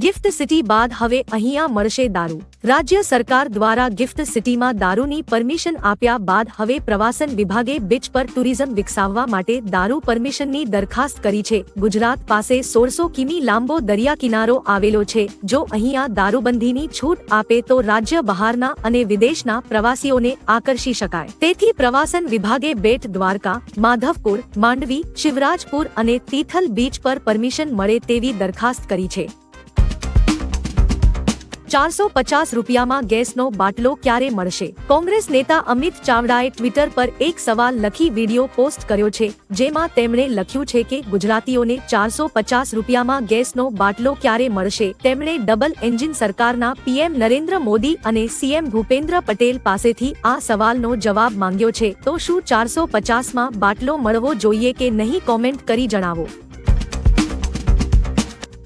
Gift city બાદ હવે અહીંયા મળશે દારૂ. રાજ્ય સરકાર દ્વારા ગિફ્ટ સિટીમાં દારૂની પરમિશન આપ્યા બાદ હવે પ્રવાસન વિભાગે બીચ પર ટુરિઝમ વિકસાવવા માટે દારૂ પરમિશનની દરખાસ્ત કરી છે. ગુજરાત પાસે સોળસો કિમી લાંબો દરિયા કિનારો આવેલો છે. જો અહીંયા દારૂબંધીની છૂટ આપે તો રાજ્ય બહારના અને વિદેશના પ્રવાસીઓને આકર્ષી શકાય. તેથી પ્રવાસન વિભાગે બેટ દ્વારકા, માધવપુર, માંડવી, શિવરાજપુર અને તિથલ બીચ પર પરમિશન મળે તેવી દરખાસ્ત કરી છે. ચારસો પચાસ રૂપિયામાં ગેસનો બાટલો ક્યારે મળશે? કોંગ્રેસ નેતા અમિત ચાવડાએ ટ્વિટર પર એક સવાલ લખી વીડિયો પોસ્ટ કર્યો છે, જેમાં તેમણે લખ્યું છે કે ગુજરાતીઓને ચારસો પચાસ રૂપિયામાં ગેસનો બાટલો ક્યારે મળશે? તેમણે ડબલ એન્જિન સરકારના પીએમ નરેન્દ્ર મોદી અને સીએમ ભૂપેન્દ્ર પટેલ પાસેથી આ સવાલનો જવાબ માંગ્યો છે. તો શું ચારસો પચાસમાં બાટલો મળવો જોઈએ કે નહીં કોમેન્ટ કરી જણાવો.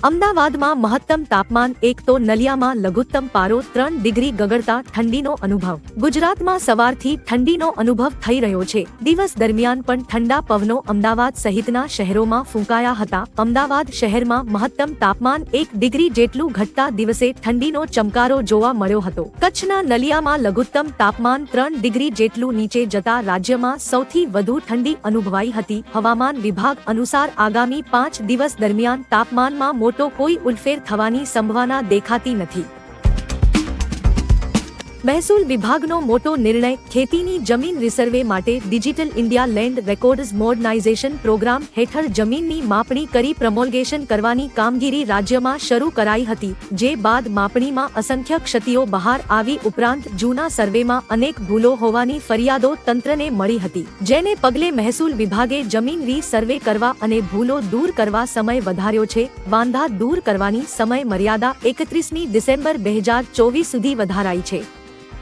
અમદાવાદમાં મહત્તમ તાપમાન એક તો નલિયામાં લઘુત્તમ પારો ત્રણ ડિગ્રી ગગડતા ઠંડીનો અનુભવ. ગુજરાતમાં સવારથી ઠંડીનો અનુભવ થઈ રહ્યો છે. દિવસ દરમિયાન પણ ઠંડા પવનો અમદાવાદ સહિતના શહેરોમાં ફૂંકાયા હતા. અમદાવાદ શહેરમાં મહત્તમ તાપમાન એક ડિગ્રી જેટલું ઘટતા દિવસે ઠંડીનો ચમકારો જોવા મળ્યો હતો. કચ્છના નલિયામાં લઘુત્તમ તાપમાન ત્રણ ડિગ્રી જેટલું નીચે જતા રાજ્યમાં સૌથી વધુ ઠંડી અનુભવાઈ હતી. હવામાન વિભાગ અનુસાર આગામી પાંચ દિવસ દરમિયાન તાપમાનમાં મોટો કોઈ ઉલફેર થવાની સંભાવના દેખાતી નથી. મહેસૂલ વિભાગનો મોટો નિર્ણય ખેતીની જમીન રિસર્વે માટે digital India land records modernisation programme હેઠળ જમીનની માપણી કરી પ્રમોલ્ગેશન કરવાની કામગીરી રાજ્યમાં શરૂ કરાઈ હતી, જે બાદ માપણીમાં અસંખ્ય ક્ષતિઓ બહાર આવી ઉપરાંત જૂના સર્વેમાં અનેક ભૂલો હોવાની ફરિયાદો તંત્રને મળી હતી, જેને પગલે મહેસૂલ વિભાગે જમીન રી સર્વે કરવા અને ભૂલો દૂર કરવા સમય વધાર્યો છે, વાંધા દૂર કરવાની સમય મર્યાદા એકત્રીસમી ડિસેમ્બર બે હજાર ચોવીસ સુધી વધારાઈ છે.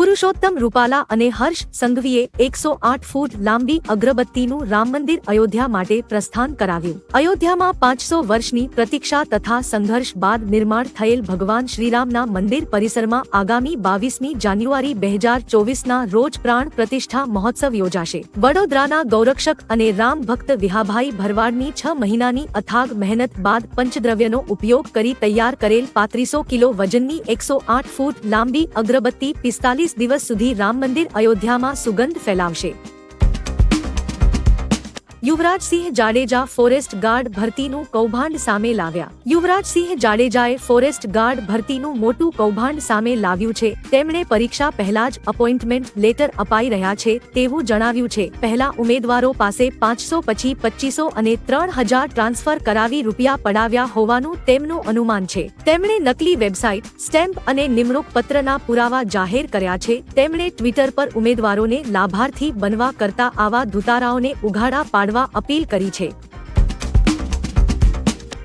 પુરુષોત્તમ રૂપાલા અને હર્ષ સંઘવીએ એકસો આઠ ફૂટ લાંબી અગરબત્તીનું રામ મંદિર અયોધ્યા માટે પ્રસ્થાન કરાવ્યું. અયોધ્યામાં પાંચસો વર્ષની પ્રતીક્ષા તથા સંઘર્ષ બાદ નિર્માણ થયેલ ભગવાન શ્રીરામના મંદિર પરિસરમાં આગામી બાવીસમી જાન્યુઆરી બે હજાર ચોવીસના રોજ પ્રાણ પ્રતિષ્ઠા મહોત્સવ યોજાશે. વડોદરાના ગૌરક્ષક અને રામ ભક્ત વિહાભાઈ ભરવાડની છ મહિનાની અથાગ મહેનત બાદ પંચદ્રવ્યનો ઉપયોગ કરી તૈયાર કરેલ પાંત્રીસો કિલો વજનની એકસો આઠ ફૂટ લાંબી અગરબત્તી પિસ્તાલીસ દિવસ સુધી રામ મંદિર અયોધ્યામાં સુગંધ ફેલાવશે. યુવરાજસિંહ જાડેજા ફોરેસ્ટ ગાર્ડ ભરતીનું કૌભાંડ સામે લાવ્યા. યુવરાજસિંહ જાડેજાએ ફોરેસ્ટ ગાર્ડ ભરતીનું મોટું કૌભાંડ સામે લાવ્યું છે. તેમણે પરીક્ષા પહેલા જ અપોઇન્ટમેન્ટ લેટર અપાઈ રહ્યા છે તેવું જણાવ્યું છે. પહેલા ઉમેદવારો પાસે પાંચસો પછી પચીસો અને ત્રણ હજાર ટ્રાન્સફર કરાવી રૂપિયા પડાવ્યા હોવાનું તેમનું અનુમાન છે. તેમણે નકલી વેબસાઇટ, સ્ટેમ્પ અને નિમણૂક પત્રના પુરાવા જાહેર કર્યા છે. તેમણે ટ્વિટર પર ઉમેદવારોને લાભાર્થી બનવા કરતા આવા ધુતારાઓને ઉઘાડા પાડવા અપીલ કરી છે.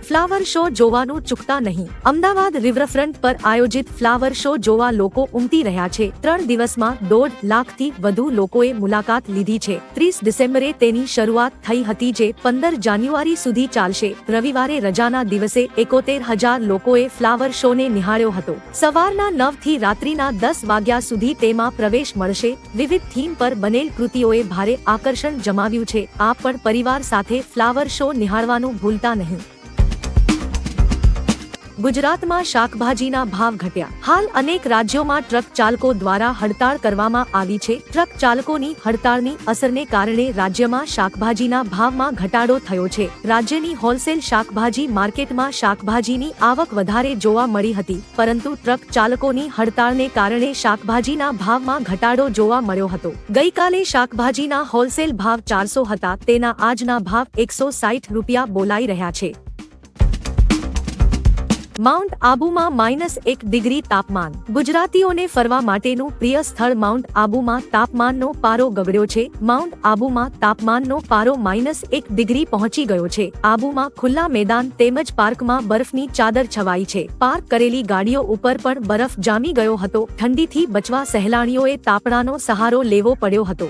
ફ્લાવર શો જોવાનું ચૂકતા નહીં. અમદાવાદ રિવરફ્રન્ટ પર આયોજિત ફ્લાવર શો જોવા લોકો ઉમટી રહ્યા છે. ત્રણ દિવસમાં દોઢ લાખથી વધુ લોકોએ મુલાકાત લીધી છે. ત્રીસ ડિસેમ્બરે તેની શરૂઆત થઈ હતી જે પંદર જાન્યુઆરી સુધી ચાલશે. રવિવારે રજાના દિવસે એકોતેર હજાર લોકોએ ફ્લાવર શોને નિહાળ્યો હતો. સવારના નવથી રાત્રિના દસ વાગ્યા સુધી તેમાં પ્રવેશ મળશે. વિવિધ થીમ પર બનેલ કૃતિઓએ ભારે આકર્ષણ જમાવ્યું છે. આ પણ પરિવાર સાથે ફ્લાવર શો નિહાળવાનું ભૂલતા નહીં. ગુજરાતમાં શાકભાજીના ભાવ ઘટ્યા. હાલ અનેક રાજ્યોમાં ટ્રક ચાલકો દ્વારા હડતાળ કરવામાં આવી છે. ટ્રક ચાલકોની હડતાળની અસરને કારણે રાજ્યમાં શાકભાજીના ભાવમાં ઘટાડો થયો છે. રાજ્યની હોલસેલ શાકભાજી માર્કેટમાં શાકભાજીની આવક વધારે જોવા મળી હતી, પરંતુ ટ્રક ચાલકોની હડતાળને કારણે શાકભાજીના ભાવમાં ઘટાડો જોવા મળ્યો હતો. ગઈકાલે શાકભાજીના હોલસેલ ભાવ ચારસો હતા, તેના આજના ભાવ એકસો સાઠ રૂપિયા બોલાઈ રહ્યા છે. માઉન્ટ આબુમાં માઇનસ એક ડિગ્રી તાપમાન. ગુજરાતીઓને ફરવા માટેનું પ્રિય સ્થળ માઉન્ટ આબુમાં તાપમાનનો પારો ગગડ્યો છે. માઉન્ટ આબુમાં તાપમાનનો પારો માઇનસ એક ડિગ્રી પહોંચી ગયો છે. આબુમાં ખુલ્લા મેદાન તેમજ પાર્કમાં બરફની ચાદર છવાઈ છે. પાર્ક કરેલી ગાડીઓ ઉપર પણ બરફ જામી ગયો હતો. ઠંડીથી બચવા સહેલાણીઓએ તાપણાનો સહારો લેવો પડ્યો હતો.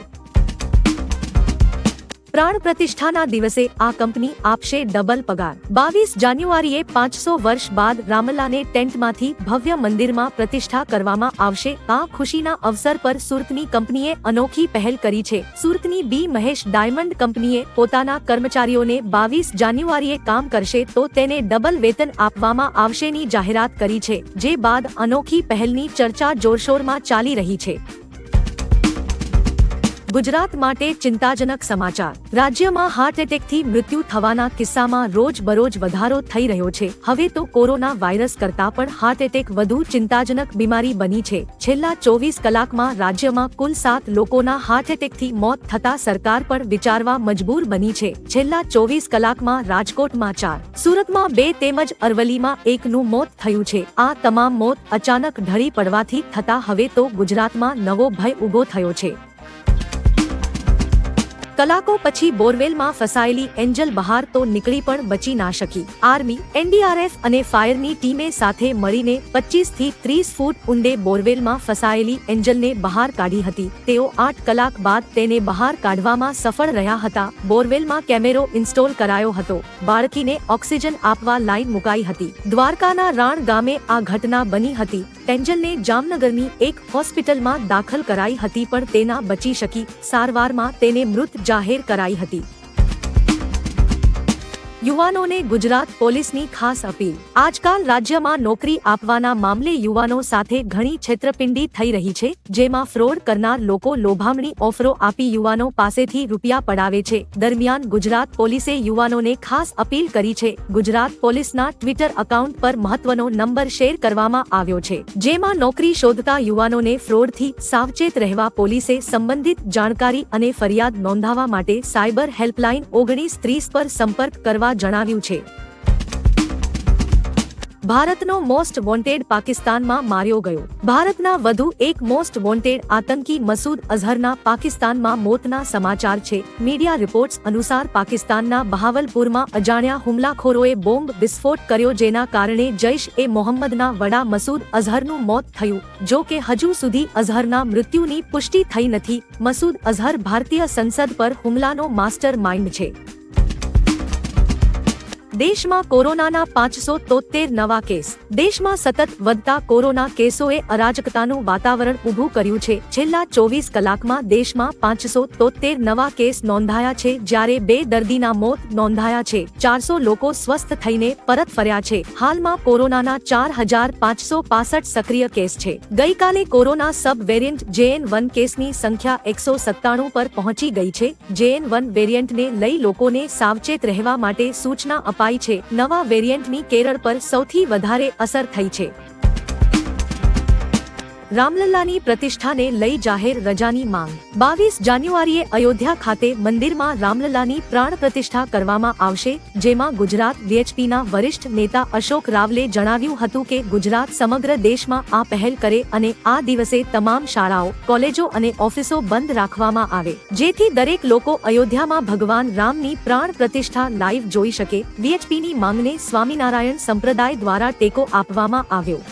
પ્રાણ પ્રતિષ્ઠાના દિવસે આ કંપની આપશે ડબલ પગાર. બાવીસ જાન્યુઆરીએ પાંચસો વર્ષ બાદ રામલાને ટેન્ટમાંથી ભવ્ય મંદિરમાં પ્રતિષ્ઠા કરવામાં આવશે. આ ખુશીના અવસર પર સુરતની કંપનીએ અનોખી પહેલ કરી છે. સુરતની બી મહેશ ડાયમંડ કંપનીએ પોતાના કર્મચારીઓને બાવીસ જાન્યુઆરીએ કામ કરશે તો તેને ડબલ વેતન આપવામાં આવશેની જાહેરાત કરી છે. જે બાદ અનોખી પહેલની ચર્ચા જોરશોરમાં ચાલી રહી છે. ગુજરાત માટે ચિંતાજનક સમાચાર. રાજ્યમાં હાર્ટ એટેકથી મૃત્યુ થવાના કિસ્સામાં રોજ બરોજ વધારો થઈ રહ્યો છે. હવે તો કોરોના વાયરસ કરતા પણ હાર્ટ એટેક વધુ ચિંતાજનક બીમારી બની છે. છેલ્લા ચોવીસ કલાકમાં રાજ્યમાં કુલ સાત લોકોના હાર્ટ એટેકથી મોત થતા સરકાર પણ વિચારવા મજબૂર બની છે. છેલ્લા ચોવીસ કલાકમાં રાજકોટમાં ચાર, સુરતમાં બે તેમજ અરવલીમાં એકનું મોત થયું છે. આ તમામ મોત અચાનક ઢળી પડવાથી થતા હવે તો ગુજરાતમાં નવો ભય ઊભો થયો છે. કલાકો પછી બોરવેલમાં ફસાયેલી એન્જલ બહાર તો નીકળી પણ બચી ના શકી. આર્મી, એનડીઆરએફ અને ફાયરની ટીમે સાથે મળીને પચીસથી ત્રીસ ફૂટ ઊંડે બોરવેલમાં ફસાયેલી એન્જલને બહાર કાઢી હતી. તેઓ આઠ કલાક બાદ તેને બહાર કાઢવામાં સફળ રહ્યા હતા. બોરવેલમાં કેમેરો ઇન્સ્ટોલ કરાયો હતો. બાળકીને ઓક્સિજન આપવા લાઈન મુકાઈ હતી. દ્વારકાના રાણ ગામે આ ઘટના બની હતી. એન્જલને જામનગરની એક હોસ્પિટલમાં દાખલ કરાઈ હતી પણ તેના બચી શકી. સારવારમાં તેને મૃત જાહેર કરાઈ હતી. યુવાનોને ગુજરાત પોલીસની ખાસ અપીલ. આજકાલ રાજ્યમાં નોકરી આપવાના મામલે યુવાનો સાથે ઘણી છેતરપિંડી થઈ રહી છે, જેમાં ફ્રોડ કરનાર લોકો લોભામણી ઓફરો આપી યુવાનો પાસેથી રૂપિયા પડાવે છે. દરમિયાન ગુજરાત પોલીસે યુવાનોને ખાસ અપીલ કરી છે. ગુજરાત પોલીસના ટ્વિટર એકાઉન્ટ પર મહત્વનો નંબર શેર કરવામાં આવ્યો છે, જેમાં નોકરી શોધતા યુવાનોને ફ્રોડથી સાવચેત રહેવા પોલીસે સંબંધિત જાણકારી અને ફરિયાદ નોંધાવવા માટે સાયબર હેલ્પલાઇન ઓગણીસ ત્રીસ પર સંપર્ક કરવા જણાવ્યું છે. ભારતનો મોસ્ટ વોન્ટેડ પાકિસ્તાનમાં માર્યો ગયો. ભારતના વધુ એક મોસ્ટ વોન્ટેડ આતંકી મસૂદ અઝહરના પાકિસ્તાનમાં મોતના સમાચાર છે. મીડિયા રિપોર્ટ્સ અનુસાર પાકિસ્તાનના બહાવલપુરમાં અજાણ્યા હુમલાખોરોએ બોમ્બ વિસ્ફોટ કર્યો જેના કારણે જૈશ એ મોહમ્મદના વડા મસૂદ અઝહરનું મોત થયું. જો કે હજુ સુધી અઝહરના મૃત્યુની પુષ્ટિ થઈ નથી. મસૂદ અઝહર ભારતીય સંસદ પર હુમલાનો માસ્ટર માઇન્ડ છે. દેશમાં કોરોનાના પાંચસો તોતેર નવા કેસ. દેશમાં સતત વધતા કોરોના કેસોએ અરાજકતાનું વાતાવરણ ઊભું કર્યું છે. છેલ્લા ચોવીસ કલાકમાં દેશમાં પાંચસો તોતેર નવા કેસ નોંધાયા છે, જ્યારે બે દર્દીના મોત નોંધાયા છે. ચારસો લોકો સ્વસ્થ થઈને પરત ફર્યા છે. હાલમાં કોરોનાના ચાર હજાર પાંચસો પાસઠ સક્રિય કેસ છે. ગઈકાલે corona sub variant JN one કેસની સંખ્યા એકસો સત્તાણું પર પહોંચી ગઈ છે. જેએન વન વેરિયન્ટને લઈ લોકોને સાવચેત રહેવા માટે સૂચના અપાઈ અપાઈ છે. નવા વેરિયન્ટની કેરળ પર સૌથી વધારે અસર થઈ છે. રામલલ્લાની પ્રતિષ્ઠાને લઈ જાહેર રજાની માંગ. બાવીસ જાન્યુઆરીએ અયોધ્યા ખાતે મંદિરમાં રામલલ્લાની પ્રાણ પ્રતિષ્ઠા કરવામાં આવશે, જેમાં ગુજરાત વીએચપીના વરિષ્ઠ નેતા અશોક રાવલે જણાવ્યું હતું કે ગુજરાત સમગ્ર દેશમાં આ પહેલ કરે અને આ દિવસે તમામ શાળાઓ, કોલેજો અને ઓફિસો બંધ રાખવામાં આવે. જેથી દરેક લોકો અયોધ્યામાં ભગવાન રામની પ્રાણ પ્રતિષ્ઠા લાઈવ જોઈ શકે. વીએચપીની માંગને સ્વામિનારાયણ સંપ્રદાય દ્વારા ટેકો આપવામાં આવ્યો.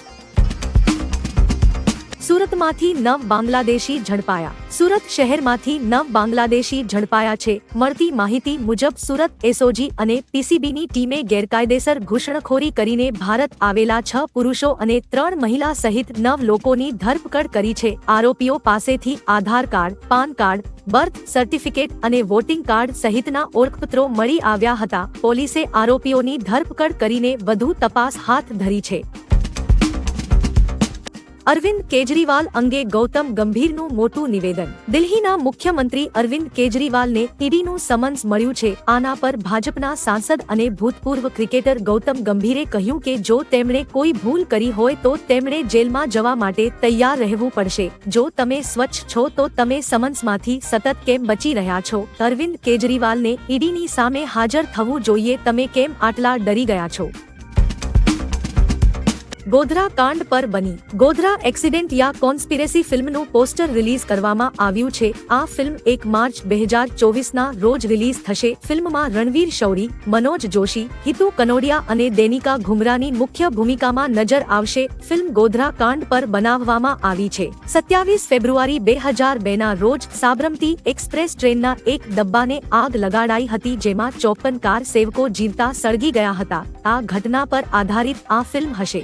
સુરતમાંથી નવ બાંગ્લાદેશી ઝડપાયા. સુરત શહેરમાંથી નવ બાંગ્લાદેશી ઝડપાયા છે. મળતી માહિતી મુજબ સુરત એસઓજી અને પીસીબીની ટીમે ગેરકાયદેસર ઘૂસણખોરી કરીને ભારત આવેલા છ પુરુષો અને ત્રણ મહિલા સહિત નવ લોકોની ધરપકડ કરી છે. આરોપીઓ પાસેથી Aadhaar card, PAN card, birth certificate અને વોટિંગ કાર્ડ સહિતના ઓળખપત્રો મળી આવ્યા હતા. પોલીસે આરોપીઓની ધરપકડ કરીને વધુ તપાસ હાથ ધરી છે. અરવિંદ કેજરીવાલ અંગે ગૌતમ ગંભીરનું મોટું નિવેદન. દિલ્હીના મુખ્યમંત્રી અરવિંદ કેજરીવાલને ઈડીનું સમન્સ મળ્યું છે. આના પર ભાજપના સાંસદ અને ભૂતપૂર્વ ક્રિકેટર ગૌતમ ગંભીરે કહ્યું કે જો તેમણે કોઈ ભૂલ કરી હોય તો તેમણે જેલમાં જવા માટે તૈયાર રહેવું પડશે. જો તમે સ્વચ્છ છો તો તમે સમન્સમાંથી સતત કેમ બચી રહ્યા છો? અરવિંદ કેજરીવાલને ઈડીની સામે હાજર થવું જોઈએ. તમે કેમ આટલા ડરી ગયા છો? ગોધરા કાંડ પર બની. ગોધરા એક્સિડેન્ટ યા કોન્સ્પિરેસી ફિલ્મનું પોસ્ટર રિલીઝ કરવામાં આવ્યું છે. આ ફિલ્મ એક માર્ચ બે હજાર ચોવીસના રોજ રિલીઝ થશે. ફિલ્મમાં રણવીર શૌરી, મનોજ જોશી, હિતુ કનોડિયા અને દેનિકા ઘુમરાની મુખ્ય ભૂમિકામાં નજર આવશે. ફિલ્મ ગોધરા કાંડ પર બનાવવામાં આવી છે. સત્યાવીસ ફેબ્રુઆરી બે હજાર બેના રોજ સાબરમતી એક્સપ્રેસ ટ્રેનના એક ડબ્બાને આગ લગાડાઈ હતી જેમાં ચોપન કાર સેવકો જીવતા સળગી ગયા હતા. આ ઘટના પર આધારિત આ ફિલ્મ હશે.